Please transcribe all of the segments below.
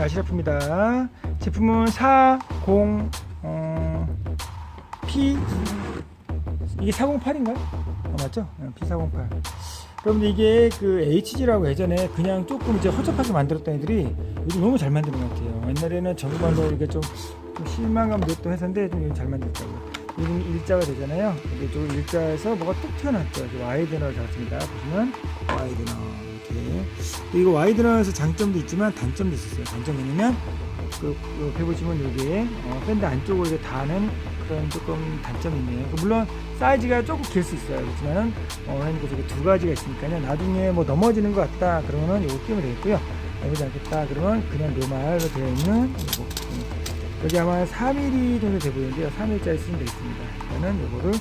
아시라프입니다. 제품은 40 어, 이게 408인가요? 어, 맞죠? 어, P408. 여러분들 이게 그 HG라고 예전에 그냥 조금 이제 허접하게 만들었던 애들이 요즘 너무 잘 만드는 것 같아요. 옛날에는 정말로 이게 좀, 좀 실망감 느꼈던 회사인데 좀 요즘 잘 만들었다고요. 요즘 일자가 되잖아요. 근데 저 일자에서 뭐가 뚝 튀어나왔죠. 와이드너를 잡았습니다. 보시면 와이드너 이렇게. 또 이거 와이드너에서 장점도 있지만 단점도 있었어요. 단점이 뭐냐면 그, 그 옆에 보시면 여기에 어, 밴드 안쪽으로 이렇게 닿는 그런 조금 단점이 있네요. 그 물론 사이즈가 조금 길 수 있어요. 그렇지만은 어, 현재 저기 두 가지가 있으니까요. 나중에 뭐 넘어지는 것 같다 그러면은 이거 끼면 되겠고요. 넘어지지 않겠다 그러면 그냥 노말로 되어 있는 이거 음. 여기 아마 3mm 정도 돼 보이는데요. 3mm짜리 쓰면 되겠습니다. 저는 이거를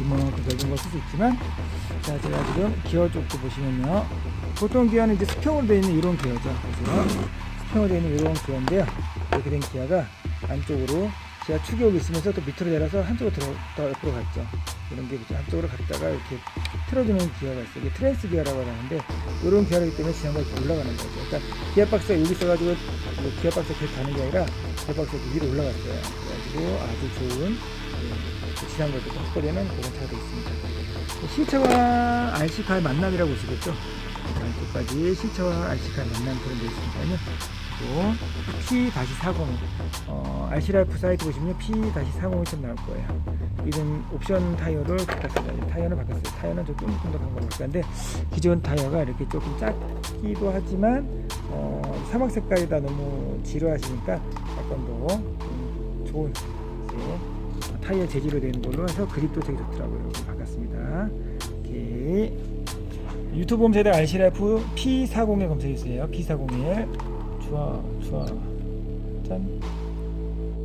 이만큼 넓은 걸쓸수 있지만 자 제가 지금 기어 쪽도 보시면요. 보통 기어는 이제 수평으로 되어 있는 이런 기어죠. 그래서 수평으로 되어 있는 이런 기어인데요. 이렇게 된 기어가 안쪽으로 기어 축이 있으면서 또 밑으로 내려서 한쪽으로 들어, 더 옆으로 갔죠. 이런 게 있죠. 한쪽으로 갔다가 이렇게 틀어주는 기어가 있어요. 이게 트랜스 기어라고 하는데 이런 기어이기 때문에 지난번에 이렇게 올라가는 거죠. 그러니까 기어 박스가 여기 있어가지고 뭐 기어 박스가 계속 가는 게 아니라 기어 박스가 이렇게 위로 올라갔어요. 그래가지고 아주 좋은 예, 지난번에 좀 확보되는 그런 차도 있습니다. 시차와 RC카의 만남이라고 보시겠죠? 안쪽까지 시차와 RC카의 만남 그런 데 있으니까요. 또 P-40 어, RC라이프 사이트 보시면 P-40이 좀 나올 거예요. 이런 옵션 타이어를 바꿨어요. 타이어는 바꿨어요. 타이어는 조금 좀더 강건을 바꿨는데 기존 타이어가 이렇게 조금 작기도 하지만 어, 사막 색깔이다 너무 지루하시니까 약간 더 음, 좋은 타이어 재질로 되는 걸로 해서 그립도 되게 좋더라고요. 바꿨습니다. 이렇게 유튜브 검색에 RC라이프 P40에 검색해주세요. P40에 좋아 좋아 짠